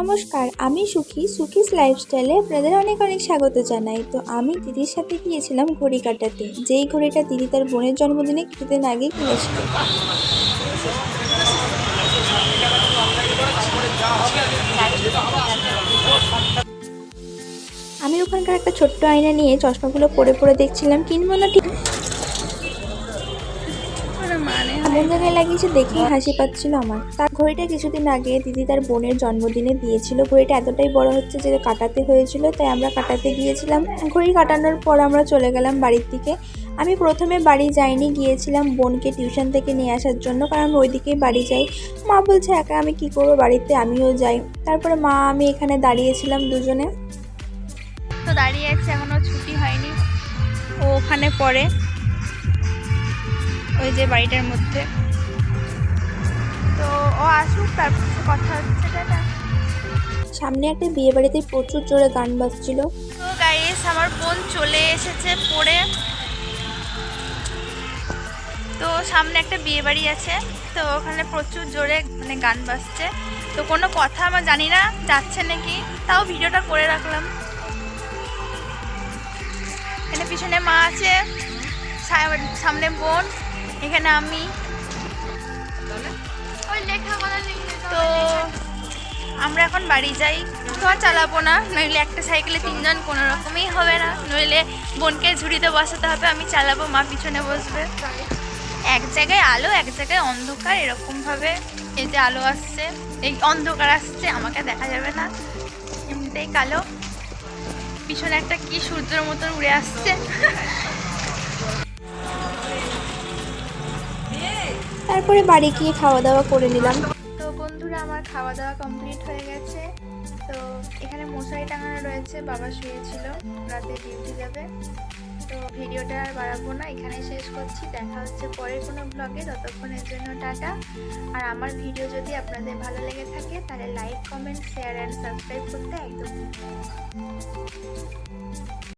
নমস্কার, আমি সুখী। সুখীস লাইফস্টাইলে আপনাদের অনেক অনেক স্বাগত জানাই। তো আমি দিদির সাথে গিয়েছিলাম ঘড়ি কাটাতে। যেই ঘড়িটা দিদি তার বোনের জন্মদিনে কিছুদিন আগে কিনেছিল। আমি ওখানকার একটা ছোট্ট আয়না নিয়ে চশমাগুলো পরে পরে দেখছিলাম, কিনবো না ঠিক এমন জায়গায় লাগিয়েছে দেখেই হাসি পাচ্ছিল আমার। তার ঘড়িটা কিছুদিন আগে দিদি তার বোনের জন্মদিনে দিয়েছিল। ঘড়িটা এতটাই বড় হচ্ছে যে কাটাতে হয়েছিল তাই আমরা কাটাতে গিয়েছিলাম। ঘড়ি কাটানোর পর আমরা চলে গেলাম বাড়ির দিকে। আমি প্রথমে বাড়ি যাইনি গিয়েছিলাম বোনকে টিউশন থেকে নিয়ে আসার জন্য। কারণ ওইদিকেই বাড়ি যাই। মা বলছে একা আমি কি করব? বাড়িতে আমিও যাই। তারপরে মা আমি এখানে দাঁড়িয়েছিলাম দুজনে। তো দাঁড়িয়ে আছে এখনও ছুটি হয়নি। ও ওখানে পড়ে। ওই যে বাড়িটার মধ্যে। তো ও আসুক তারপর কথা হচ্ছে টাটা। সামনে একটা বিয়ে বাড়িতে প্রচুর জোরে গান বাজছিল। তো গাইস আমার বোন চলে এসেছে পড়ে। তো সামনে একটা বিয়ে বাড়ি আছে তো ওখানে প্রচুর জোরে মানে গান বাজছে। তো কোনো কথা আমার জানি না যাচ্ছে নাকি তাও ভিডিওটা করে রাখলাম। এখানে পিছনে মা আছে সামনে বোন। এখানে আমি তো আমরা এখন বাড়ি যাই। তো চালাবো না, নইলে একটা সাইকেলে তিনজন কোনো রকমই হবে না। নইলে বোনকে ঝুড়িতে বসাতে হবে, আমি চালাবো, মা পিছনে বসবে। এক জায়গায় আলো, এক জায়গায় অন্ধকার এরকমভাবে এই যে আলো আসছে, এই অন্ধকার আসছে, আমাকে দেখা যাবে না। এমনিতেই কালো। পিছনে একটা কি সূর্যের মতন উড়ে আসছে। তারপরে বাড়ি গিয়ে খাওয়া দাওয়া করে নিলাম। তো বন্ধুরা, আমার খাওয়া দাওয়া কমপ্লিট হয়ে গেছে। তো এখানে মশারি টাঙানো রয়েছে, বাবা শুয়েছিল, রাতে ডিউটি যাবে। তো ভিডিওটা আর বাড়াবো না এখানে শেষ করছি। দেখা হচ্ছে পরের কোনো ব্লগে ততক্ষণের জন্য টাটা। আর আমার ভিডিও যদি আপনাদের ভালো লেগে থাকে, তাহলে like comment share and subscribe করতে একদম।